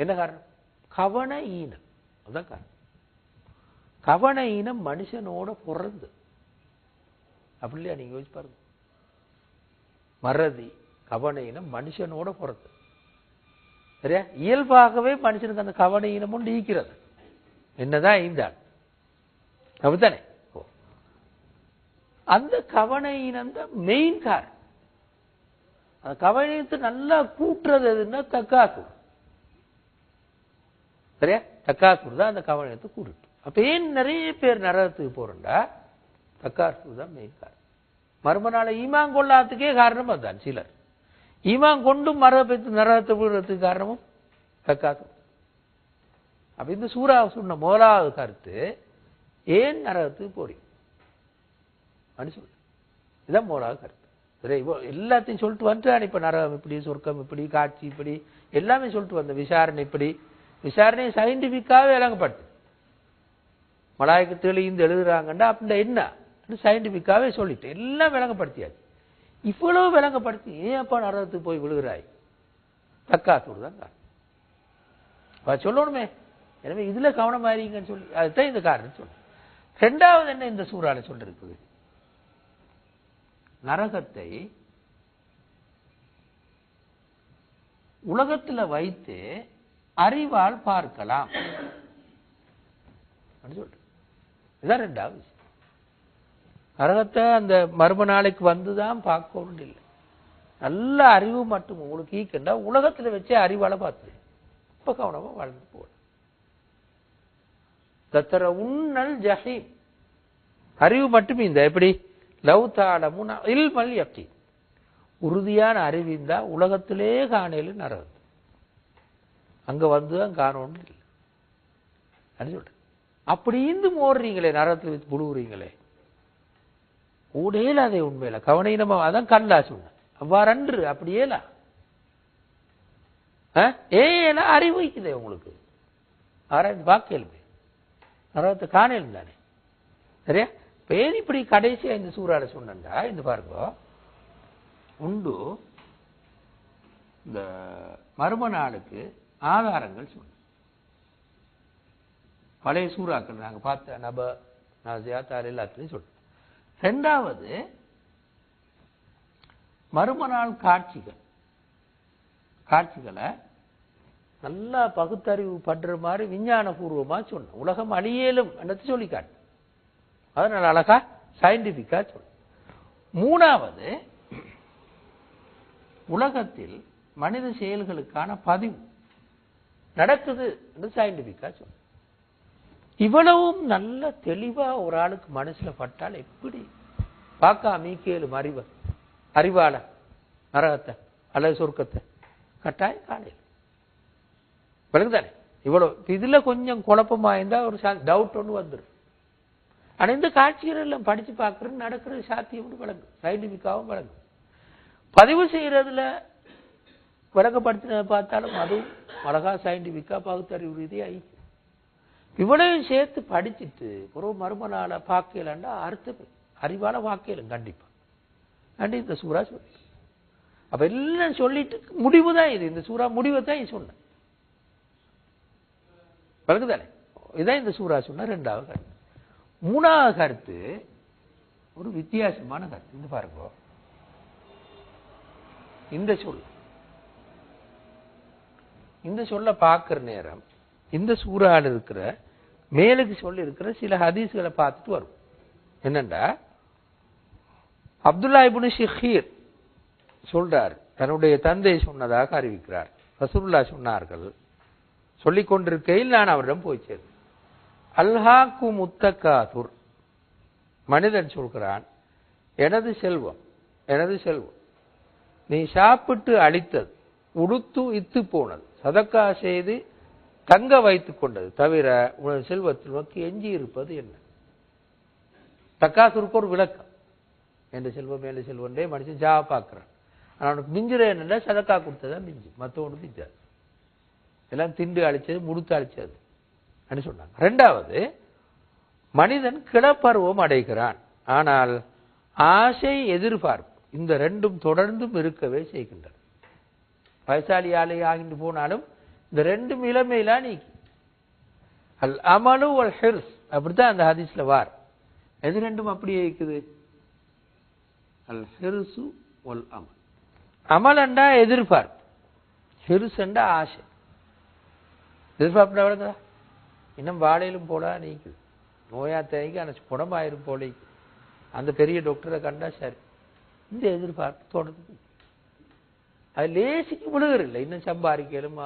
என்ன காரணம்? கவன ஈனம். அதான் காரணம். கவன ஈனம் மனுஷனோட பிறந்து. அப்படி இல்லையா? நீங்க யோசிச்சு பாருங்க. மறதி கவன ஈனம் மனுஷனோட பிறந்து. சரியா? இயல்பாகவே மனுஷனுக்கு அந்த கவன ஈனமும் நீக்கிறது என்னதான் ஐந்தாள் அப்படித்தானே? ஓ. அந்த கவன ஈனம் தான் மெயின் காரணம். அந்த கவனத்தை நல்லா கூட்டுறது எதுன்னா தக்காக்கும் சரியா? தக்காசூர் தான் அந்த கவனத்தை கூட்டுட்டு அப்ப ஏன் நிறைய பேர் நரகத்துக்கு போறோம்டா? தக்காசூர் தான் மெயின் காரணம் மறும நாளை ஈமான் கொள்ளாததுக்கே காரணம் அதுதான் சிலர். ஈமான் கொண்டும் மரபத்து நரகத்தை விடுறதுக்கு காரணமும் தக்காசூர் அப்ப இந்த சூறா சொன்ன முதலாவது கருத்து ஏன் நரகத்துக்கு போறீங்க? அப்படின்னு சொல்லு இதான் முதலாவது கருத்து. சரி இப்போ எல்லாத்தையும் சொல்லிட்டு வந்துட்டான் இப்ப நரகம் இப்படி சொர்க்கம் இப்படி காட்சி இப்படி எல்லாமே சொல்லிட்டு வந்த விசாரணை இப்படி. விசாரணை சயின்டிபிக்காவே விளங்கப்படுது. மலாய்க்கத்தில் இந்த எழுதுறாங்கன்னா அப்படின்னா என்ன? சயின்டிஃபிக்காகவே சொல்லிட்டு எல்லாம் விளங்கப்படுத்தியாச்சு. இவ்வளவு விளங்கப்படுத்தி ஏன் அப்பா நரகத்துக்கு போய் விழுகிறாய்? தக்காத்தூர் தான் காரணம். சொல்லணுமே. எனவே இதுல கவனமா இருங்கன்னு சொல்லி அதுதான் இந்த காரணம் சொல்லு. ரெண்டாவது என்ன இந்த சூறால சொல்லிருக்குது? நரகத்தை உலகத்தில் வைத்து அறிவால் பார்க்கலாம். அப்படின்னு இதான் ரெண்டாவது நரகத்தை அந்த மர்ம நாளைக்கு வந்துதான் பார்க்கணும் இல்லை. நல்ல அறிவு மட்டும் உங்களுக்கு ஈக்கண்டா உலகத்துல வச்சே அறிவால பார்த்து இப்ப கவனமா வாழ்ந்து போகணும் தத்தர உன்னல் ஜஹீம். அறிவு மட்டும் இந்த எப்படி? லவ் தாளமும் இல்மல் யக்கி உறுதியான அறிவு இருந்தா உலகத்திலே காணல நரகம். அங்க வந்துதான் காணணும் இல்லை. அப்படின்னு சொல்றேன். அப்படி இருந்து மோடுறீங்களே நரகத்தில் வச்சு புழுவுறீங்களே. ஊடேல அதை உண்மையில. கவனீனமா அதான் கல்லா சொன்ன அவ்வாறன்று அப்படியேல? ஏல அறிவிக்குதே உங்களுக்கு. ஆராய்ந்து பார்க்கலுமே நரகத்தை காணலும் தானே. சரியா? பேர் இப்படி கடைசியா இந்த சூறால சொன்னா இந்த பாருங்க. உண்டு. இந்த மர்ம நாளுக்கு ஆதாரங்கள் சொன்ன பழைய சூறாக்கள் நாங்கள் பார்த்த நப நாசியாத்தார் எல்லாத்துலையும் சொல்றோம் ரெண்டாவது மறுமநாள் காட்சிகள். காட்சிகளை நல்லா பகுத்தறிவு பண்ற மாதிரி விஞ்ஞான பூர்வமாக சொன்ன உலகம் அழியலும் என்னத்தை சொல்லி காட்டு அதனால அழகா சயின்டிபிக்கா சொன்ன மூணாவது உலகத்தில் மனித செயல்களுக்கான பதிவு. நடக்குது என்று சயின்டிபிக்கா சொன்ன இவ்வளவும் நல்ல தெளிவா ஒரு ஆளுக்கு மனசுல பட்டால் எப்படி? பார்க்கா மீக்கேலு அறிவ அறிவாள நரகத்தை அல்லது சொர்க்கத்தை. கட்டாயம் காலையில். விளங்குதானே? இவ்வளவு இதுல கொஞ்சம் குழப்பமா இருந்தா ஒரு டவுட் ஒன்று வந்துடும் ஆனா இந்த காட்சிகள் எல்லாம் படிச்சு பார்க்கறது நடக்கிறது சாத்தியம் விளங்கு சயின்டிபிக்காவும் விளங்கு பதிவு செய்யறதுல விளக்கப்படுத்தின பார்த்தாலும் அதுவும் அழகா சயின்டிஃபிக்காக பகுத்தறிவு ரீதியாக ஐக்கியம் இவ்வளவு சேர்த்து படிச்சுட்டு புறவு மறுமனால பார்க்கலன்னா அர்த்தம் அறிவால பார்க்கலும் கண்டிப்பா. அண்டு இந்த சூறா சொல்லி. அப்ப எல்லாம் சொல்லிட்டு முடிவு தான் இது. இந்த சூறா முடிவை தான் சொன்னேன். சொன்ன இதான் இந்த சூறா சொன்ன ரெண்டாவது கருத்து. மூணாவது கருத்து ஒரு வித்தியாசமான கருத்து. இந்த பாருங்க. இந்த சொல். இந்த சொல்ல பார்க்குற நேரம் இந்த சூறாவில் இருக்கிற மேலுக்கு சொல்லி இருக்கிற சில ஹதீஸ்களை பார்த்துட்டு வரும். என்னண்டா? அப்துல்லா இபுனு ஷிஹீர் சொல்றார் தன்னுடைய தந்தை சொன்னதாக அறிவிக்கிறார். ரசூல்லா சொன்னார்கள் சொல்லிக் கொண்டிருக்கையில் நான் அவரிடம் போய் சேர்ந்தேன். அல்ஹாக்கு முத்தக்காதுர் மனிதன் சொல்கிறான் எனது செல்வம் எனது செல்வம் நீ சாப்பிட்டு அழித்தது உடுத்து இத்து போனது. சதக்கா செய்து தங்க வைத்துக் கொண்டது. தவிர உனது செல்வத்தில் நோக்கி எஞ்சி இருப்பது என்ன? தக்காசுருக்கு ஒரு விளக்கம். என்ற செல்வம் மேலே செல்வன்றே மனுஷன் ஜா பார்க்கிறான். ஆனால் அவனுக்கு மிஞ்சுற என்னன்னா சதக்கா கொடுத்ததான் மிஞ்சு. மற்றவனுக்கு மிஞ்சாது. எல்லாம் திண்டு அழிச்சது முடுத்து அழிச்சது அப்படின்னு சொன்னாங்க. ரெண்டாவது மனிதன் கிளப்பருவம் அடைகிறான். ஆனால் ஆசை எதிர்பார்ப்பு. இந்த ரெண்டும் தொடர்ந்தும் இருக்கவே செய்கின்றன. வயசாளி ஆலை ஆகிட்டு போனாலும் இந்த ரெண்டு இளமையில நீ அல் அமலு அல் ஹெர்ஸ். அப்படித்தான் அந்த ஹதீஸ்ல வார். எது ரெண்டும் அப்படியே இருக்குது? அல் ஹெர்சு ஒல் அமல். அமலண்டா எதிர்பார்ப்பு. ஹெருசண்டா ஆசை. எதிர்பார்ப்புடா அவ்வளோதா இன்னும் வாழையிலும் போடா நீக்குது. நோயா தேய்க்கு அனைச்சு குணமாயிரும் போலே அந்த பெரிய டாக்டரை கண்டா சரி. இந்த எதிர்பார்ப்பு தொடர்ந்து அது லேசிக்கு விழுகிறில்ல இன்னும் சம்பாதிக்கலும்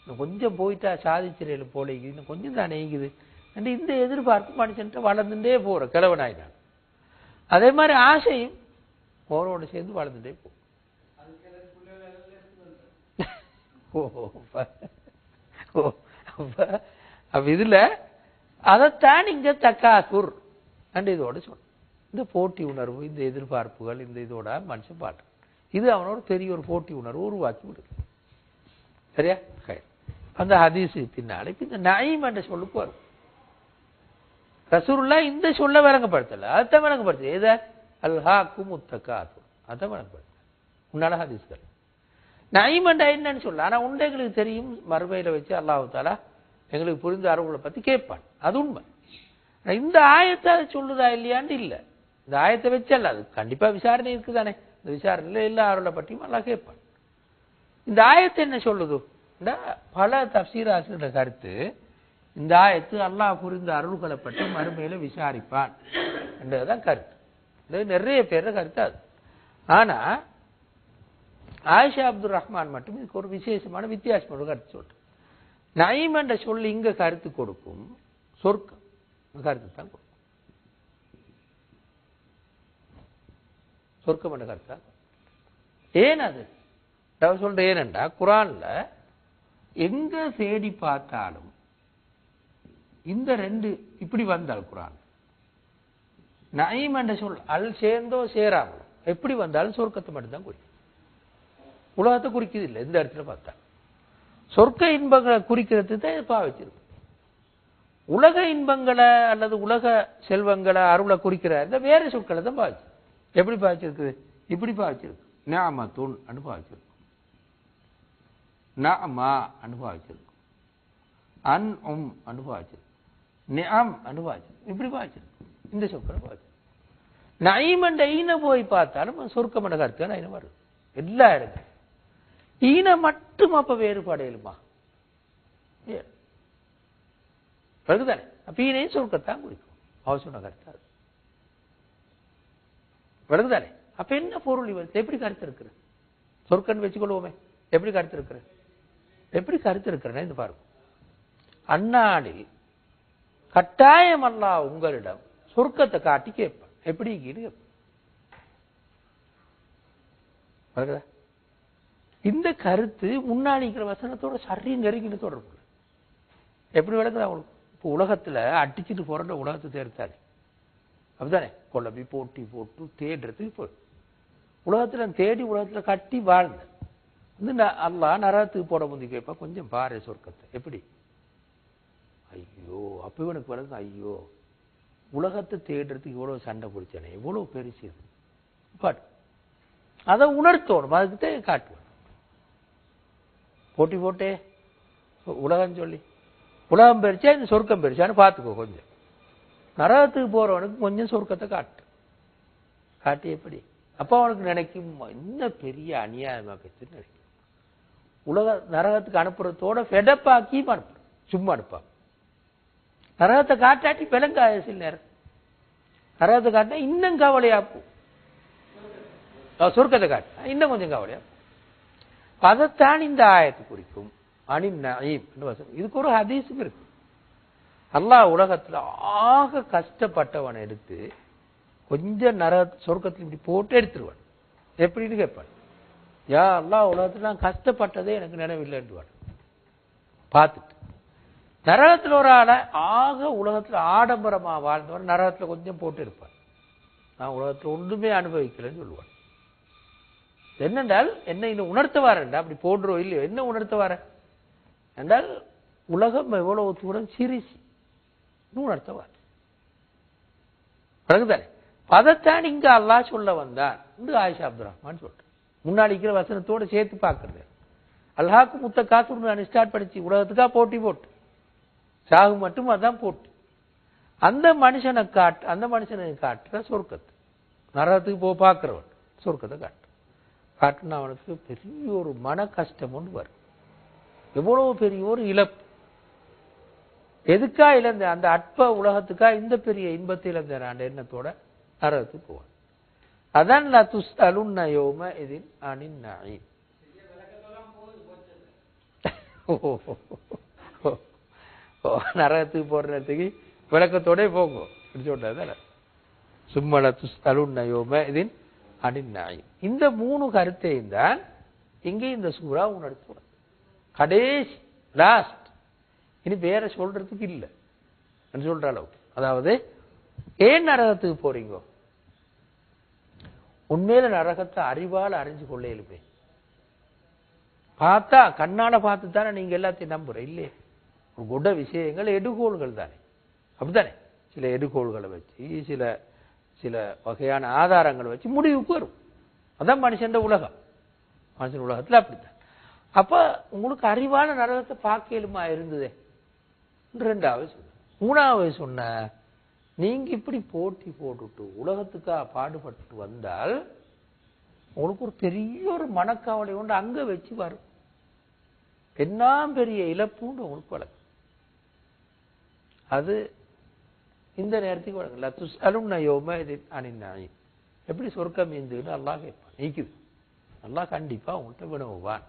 இன்னும் கொஞ்சம் போயிட்டா சாதிச்சிரையில் போல இன்னும் கொஞ்சம் தான் நீங்குது. இந்த எதிர்பார்ப்பு மனுஷன்ட்ட வளர்ந்துட்டே போற கிழவனாயினான் அதே மாதிரி ஆசையும் போரோடு சேர்ந்து வளர்ந்துட்டே போ ஓ இதுல அதைத்தான் இங்க தக்காசுர். அண்ட் இதோட சொன்ன இந்த போட்டி உணர்வு இந்த எதிர்பார்ப்புகள் இந்த இதோட மனுஷன் பாட்டு. இது அவனோட பெரிய ஒரு போட்டி உணர்வு உருவாக்கி விடுது. சரியா? சரி. அந்த ஹதீஸு பின்னாலே. இந்த நயீம் என்ற சொல்லுக்கு வரும். ரசூருல்லா இந்த சொல்ல விளங்கப்படுத்தல அதான் விளங்கப்படுத்து எத? அல்ஹா குமுத்தக்கா அதான் விளங்கப்படுத்த உன்னால ஹதீஸ்கள். நயீம் என்றா என்னன்னு சொல்ல. ஆனா உண்டு எங்களுக்கு தெரியும். மறுமையில வச்சு அல்லாஹ் தாலா எங்களுக்கு புரிந்த அறவுகளை பத்தி கேட்பான். அது உண்மை. இந்த ஆயத்தை அது சொல்லுதா இல்லையான்னு இல்லை. இந்த ஆயத்தை வச்சல்ல அது கண்டிப்பா விசாரணை இருக்குதானே? விசாரணையில் எல்லா அருளை பற்றியும் நல்லா கேட்பான் இந்த ஆயத்து என்ன சொல்லுது? இந்த பல தப்சீர் கருத்து இந்த ஆயத்து அல்லாஹ் புரிந்த அருள்களை பற்றி மறுமையில விசாரிப்பான் என்றதுதான் கருத்து. இது நிறைய பேர் கருத்து அது. ஆனா ஆயிஷா அப்துல் ரஹ்மான் மட்டும் இதுக்கு ஒரு விசேஷமான வித்தியாசமான ஒரு கருத்து சொல்றேன். நைம் என்ற சொல்லி இங்க கருத்து கொடுக்கும் சொர்க்கம். இந்த கருத்து தான் கொடுக்கும். சொர்க்கம் கருத்தா ஏன் அது? நான் சொல்றேன் ஏனென்றா குரான்ல எங்க தேடி பார்த்தாலும் இந்த ரெண்டு இப்படி வந்தால் குரான். நயீம் என்ற சொல் அல் சேர்ந்தோ சேராமலும் எப்படி வந்தாலும் சொர்க்கத்தை மட்டும்தான் குறிக்கும். உலகத்தை குறிக்கிறது இல்லை இந்த இடத்துல பார்த்தா. சொர்க்க இன்பங்களை குறிக்கிறது தான் பாவிச்சிருக்கு உலக இன்பங்களை அல்லது உலக செல்வங்களை அருளை குறிக்கிறார் வேற சொற்களை தான் பாவிச்சு எப்படி பாவிச்சிருக்குது இப்படி பாவிச்சிருக்கு தூண் அனுபவிச்சிருக்கு நமா அனுபவிச்சிருக்கு அன் உம் அனுபவிச்சிருக்கு நியம் அனுபவிச்சிருக்கு இப்படி பாய்ச்சிருக்கு. இந்த சொற்களை பாவிச்சிருக்கு நைமண்ட ஈன போய் பார்த்தாலும் சொர்க்கமண்ட கருத்து நைன வருது. எல்லா இடங்களும் ஈன மட்டும் அப்ப வேறுபாடு இல்லைமா வருதுதானே அப்ப ஈனையும் சொர்க்கத்தான் குறிக்கும். அவசர கருத்தாது விளங்குதானே? அப்ப என்ன பொருள் இவர் எப்படி கருத்து இருக்கிற சொர்க்கன்னு வச்சுக்கொள்வோமே. எப்படி கருத்து இருக்கிற எப்படி கருத்து இருக்கிறேன்னு இந்த பாருங்க. அந்நாளில் கட்டாயம் அல்லா உங்களிடம் சொர்க்கத்தை காட்டி கேட்பான். எப்படி கீழே கேட்பான் இந்த கருத்து முன்னாடி இருக்கிற வசனத்தோட சரியும் நெருங்கின்னு தொடர்பு. எப்படி விளக்குதா அவங்களுக்கு இப்போ உலகத்துல அடிச்சுட்டு போற உலகத்தை தேர்த்தாரு அப்படிதானே குழம்பி போட்டி போட்டு தேடுறதுக்கு போய் உலகத்தில் தேடி உலகத்தில் கட்டி வாழ்ந்த. வந்து நான் அல்லா நரகத்துக்கு போட முந்தி கேட்பா கொஞ்சம் பாரு சொர்க்கத்தை. எப்படி? ஐயோ அப்போ இவனுக்கு பிறகு ஐயோ. உலகத்தை தேடுறதுக்கு இவ்வளோ சண்டை பிடிச்சானே இவ்வளோ பெருசு இது. பாட்டு அதை உணர்த்தணும் அதுக்கு தான் காட்டுவேன் போட்டி போட்டே உலகம் சொல்லி. உலகம் பெருச்சா இந்த சொர்க்கம் பெருச்சான்னு பார்த்துக்கோ கொஞ்சம். நரகத்துக்கு போறவனுக்கு கொஞ்சம் சொர்க்கத்தை காட்டு. காட்டி எப்படி? அப்ப அவனுக்கு நினைக்கும் என்ன பெரிய அநியாயமா போச்சுன்னு நினைக்கும். உலக நரகத்துக்கு அனுப்புறதோட ஃபெடப்பாக்கி அனுப்புறோம் சும்மா அனுப்பாம நரகத்தை காட்டாட்டி விலங்காய சில நேரம். நரகத்தை காட்டினா இன்னும் கவலையாப்போம் சொர்க்கத்தை காட்டு. இன்னும் கொஞ்சம் கவலையாப்பும் அதைத்தான் இந்த ஆயத்து குறிக்கும். அனின் இதுக்கு ஒரு ஹதீஸும் இருக்கு. அல்லாஹ் உலகத்தில் ஆக கஷ்டப்பட்டவனை எடுத்து கொஞ்சம் நர சொர்க்கத்தில் இப்படி போட்டு எடுத்துருவான். எப்படின்னு கேட்பான். யா அல்லா உலகத்தில் நான் கஷ்டப்பட்டதே எனக்கு நினைவில்லைன்றுவான் பார்த்துட்டு. நரகத்தில் ஒரு ஆளை ஆக உலகத்தில் ஆடம்பரமாக வாழ்ந்தவன் நரகத்தில் கொஞ்சம் போட்டு இருப்பான் நான் உலகத்தில் ஒன்றுமே அனுபவிக்கலைன்னு சொல்லுவான். என்னென்றால் என்ன இன்னும் உணர்த்தவாரண்டா வரேன்டா அப்படி போடுறோம் இல்லையோ என்ன உணர்த்தவார? என்றால் உலகம் எவ்வளவு தூரம் சிரிசு உணர்த்த வர பிறகுதானே அதைத்தான் இங்க அல்லாஹ் சொல்ல வந்தார். இந்த ஆயிஷா அப்துல் ரஹ்மான் சொல்றேன் முன்னாடி இருக்கிற வசனத்தோட சேர்த்து பார்க்கறது. அல்ஹாக்கு முத்த காத்து நான் ஸ்டார்ட் பண்ணிச்சு உலகத்துக்கா போட்டி போட்டு. சாகு மட்டும் அதான் போட்டு. அந்த மனுஷனை காட்டு அந்த மனுஷனை காட்டுற சொர்க்கத்தை. நரகத்துக்கு போ பார்க்கிறவன் சொர்க்கத்தை காட்டு. காட்டுனா அவனுக்கு பெரிய ஒரு மன கஷ்டம் ஒன்று வரும். எவ்வளவு பெரிய ஒரு இழப்பு. எதுக்கா இழந்த அந்த அற்ப உலகத்துக்கா இந்த பெரிய இன்பத்தை இழந்த நான் எண்ணத்தோட நரகத்துக்கு போவான். அதான் லா துஸ்அலுன்ன யௌம இதின் அனின் நஈம் ஓ, நரகத்துக்கு போற நேரத்துக்கு விளக்கத்தோட போங்க. அப்படி சொல்றதான சும்மல துஸ்அலுன்ன நயோம இதின் அனின் நஈம் இந்த மூணு கருத்தையும் தான் இங்கே இந்த சூறா உணர்த்துவோம் கடைசி லாஸ்ட் இனி வேற சொல்றதுக்கு இல்லை. சொல்ற அளவுக்கு. அதாவது ஏன் நரகத்துக்கு போறீங்க? உண்மையில நரகத்தை அறிவால அறிஞ்சு கொள்ள இயலுமே பார்த்தா கண்ணால பார்த்து தானே நீங்க எல்லாத்தையும் நம்புற இல்லையே. ஒரு குட விஷயங்கள் எடுகோள்கள் தானே. அப்படித்தானே? சில எடுகோள்களை வச்சு சில சில வகையான ஆதாரங்களை வச்சு முடிவுக்கு வரும். அதான் மனுஷன் உலகம். மனுஷன் உலகத்துல அப்படித்தான். அப்ப உங்களுக்கு அறிவான நரகத்தை பார்க்கலுமா இருந்ததே? ரெண்டாவது மூணாவது சொன்ன நீங்க இப்படி போட்டி போட்டுட்டு உலகத்துக்கா பாடுபட்டு வந்தால் உங்களுக்கு ஒரு பெரிய ஒரு மனக்கவலை கொண்டு அங்க வச்சு வரும் என்ன பெரிய இழப்புன்னு உங்களுக்கு வழங்கும் அது இந்த நேரத்துக்கு வழங்கல துஸ் அலும்ன இது அணிநாயி எப்படி சொர்க்கம் இந்துன்னு நல்லா கேட்பான். நீக்குது. நல்லா கண்டிப்பா உங்கள்கிட்ட வினவுவான்.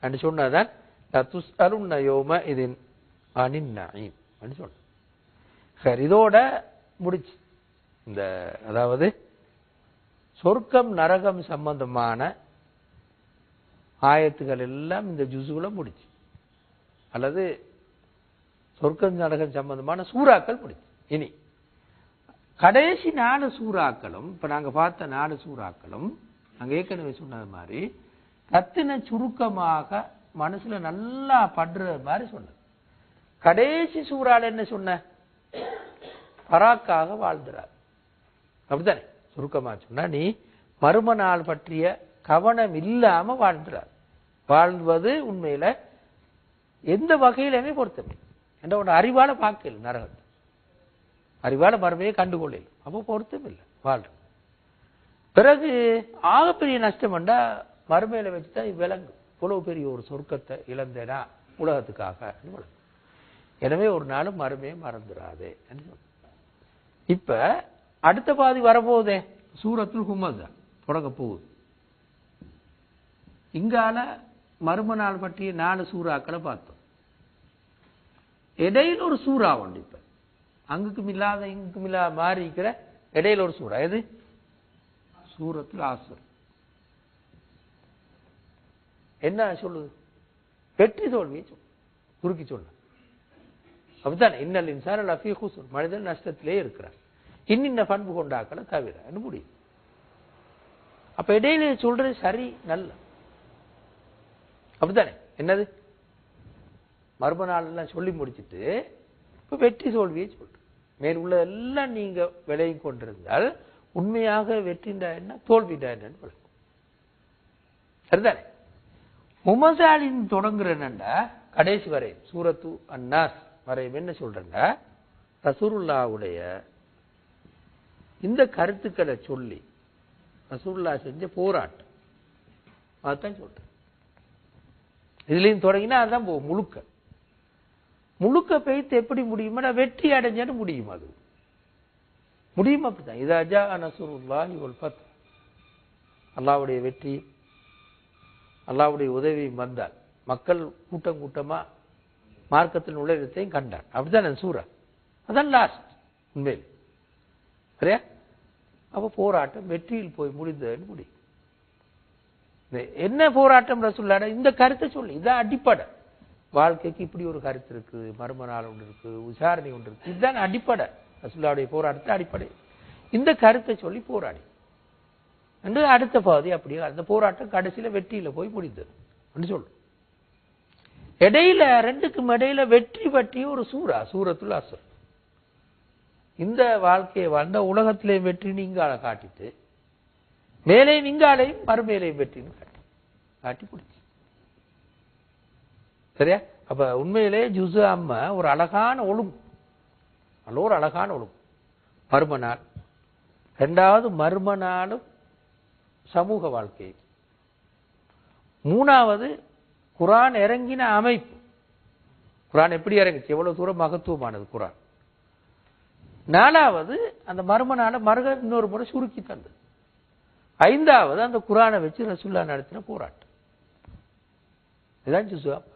அப்படி சொன்னதான் துஸ் அலும்ன யோம இதின் அனின் நயீம் அப்படின்னு சொல்லணும் சரி இதோட முடிச்சு. இந்த அதாவது சொர்க்கம் நரகம் சம்பந்தமான ஆயத்துகள் எல்லாம் இந்த ஜுசுல முடிச்சு. அல்லது சொர்க்கம் நரகம் சம்பந்தமான சூறாக்கள் முடிச்சு. இனி கடைசி நாலு சூறாக்களும் இப்போ நாங்கள் பார்த்த நாலு சூறாக்களும் நாங்கள் ஏற்கனவே சொன்னது மாதிரி ரத்தின சுருக்கமாக மனசில் நல்லா படுற மாதிரி சொன்னது. கடைசி சூறால் என்ன சொன்ன? பராக்காக வாழ்ந்துறார் அப்படித்தானே? சுருக்கமா சொன்னா நீ மரும நாள் பற்றிய கவனம் இல்லாம வாழ்ந்துறார் வாழ்வது உண்மையில எந்த வகையிலுமே பொருத்தமே என்ற ஒன்று அறிவால பார்க்கல நரகத்தை. அறிவால மறுமையை கண்டுகொள்ளல அப்போ பொருத்தம் இல்லை வாழ்ற பிறகு ஆகப்பெரிய நஷ்டம் என்றா மறுமையில வச்சுதான் விளங்கும் இவ்வளவு பெரிய ஒரு சொர்க்கத்தை இழந்தேனா உலகத்துக்காக? விளங்கும் எனவே ஒரு நாளும் மறுமையை மறந்துடாதே இப்ப அடுத்த பாதி வரப்போதே சூரத்துல் ஹுமஸ் தொடங்க போகுது. இங்கால மர்ம நாள் பற்றிய நாலு சூறாக்களை பார்த்தோம். இடையில ஒரு சூறா உண்டு இப்ப. அங்குக்கும் இல்லாத இங்குக்கும் இல்லாத மாறி இருக்கிற இடையில ஒரு சூறா. எது? சூரத்துல் ஆசுர் என்ன சொல்லுது? வெற்றி தோல்வியை சொல்லு குறுக்கி சொல்லு. அப்படித்தானே. இன்னல் இன்சான் லஃபி ஹுசூர் மனிதன் நஷ்டத்திலே இருக்கிறார் இன்னின்ன பண்பு கொண்டாக்களை தவிர முடியும். அப்ப இடையில சொல்றது சரி நல்ல. அப்படித்தானே? என்னது? மர்ம நாள் எல்லாம் சொல்லி முடிச்சிட்டு இப்ப வெற்றி தோல்வியை சொல்றேன் மேல் உள்ள எல்லாம் நீங்க விளையும் கொண்டிருந்தால் உண்மையாக வெற்றிண்டா என்ன தோல்விண்டா என்னன்னு விளக்கும். சரிதானே? முமசாலின் தொடங்குற என்னண்டா? கடைசி வரை சூரத்து அன்னாஸ். மறைவுன்னு என்ன சொல்றேங்க ரசூருல்லாவுடைய இந்த கருத்துக்களை சொல்லி ரசூல்லா செஞ்ச போராட்டம். அதான் சொல்றேன். இதுலையும் தொடங்கினா அதான் போ முழுக்க. முழுக்க பெய்த்து எப்படி முடியுமா வெற்றி அடைஞ்சாலும் முடியும் அது. முடியும் அப்படிதான் இது அஜா நசூருல்லா இவள் பத் அல்லாவுடைய வெற்றி அல்லாவுடைய உதவியும் வந்தால் மக்கள் கூட்டம் மார்க்கத்தில் உள்ள இடத்தையும் கண்டான் அப்படிதான் சூரா அதான் லாஸ்ட் உண்மையில். சரியா? அப்ப போராட்டம் வெற்றியில் போய் முடிந்ததுன்னு முடியும் என்ன போராட்டம் ரசுல்லாட இந்த கருத்தை சொல்லி. இதான் அடிப்படை. வாழ்க்கைக்கு இப்படி ஒரு கருத்து இருக்கு மர்ம நாள் ஒன்று இருக்கு விசாரணை ஒன்று இருக்கு. இதுதான் அடிப்படை. ரசுல்லாவுடைய போராட்டத்தை அடிப்படை. இந்த கருத்தை சொல்லி போராடி. என்று அடுத்த பகுதி அப்படியே அந்த போராட்டம் கடைசியில வெற்றியில போய் முடிந்தது. என்று சொல்லு. இடையில ரெண்டுக்கும் இடையில வெற்றி பற்றிய ஒரு சூறா சூரத்துல் அசுர் இந்த வாழ்க்கையை வாழ்ந்த உலகத்திலே வெற்றி நீங்கால காட்டிட்டு மேலே நீங்காலையும் மறுமேலையும் வெற்றின்னு காட்டி காட்டி கொடுத்து. சரியா? அப்ப உண்மையிலே ஜுசு அம்மா ஒரு அழகான ஒழுங்கு. நல்ல ஒரு அழகான ஒழுங்கு. மர்ம நாள். ரெண்டாவது மர்ம நாளும் சமூக வாழ்க்கை. மூணாவது குரான் இறங்கின அமைப்பு. குரான் எப்படி இறங்குச்சு? எவ்வளவு தூரம் மகத்துவமானது குரான்? நாலாவது அந்த மர்ம நாளை மருக இன்னொரு முறை சுருக்கி தந்தது. ஐந்தாவது அந்த குரானை வச்சு ரசுல்லா நடத்தின போராட்டம். இதுதான் ஜுசுவா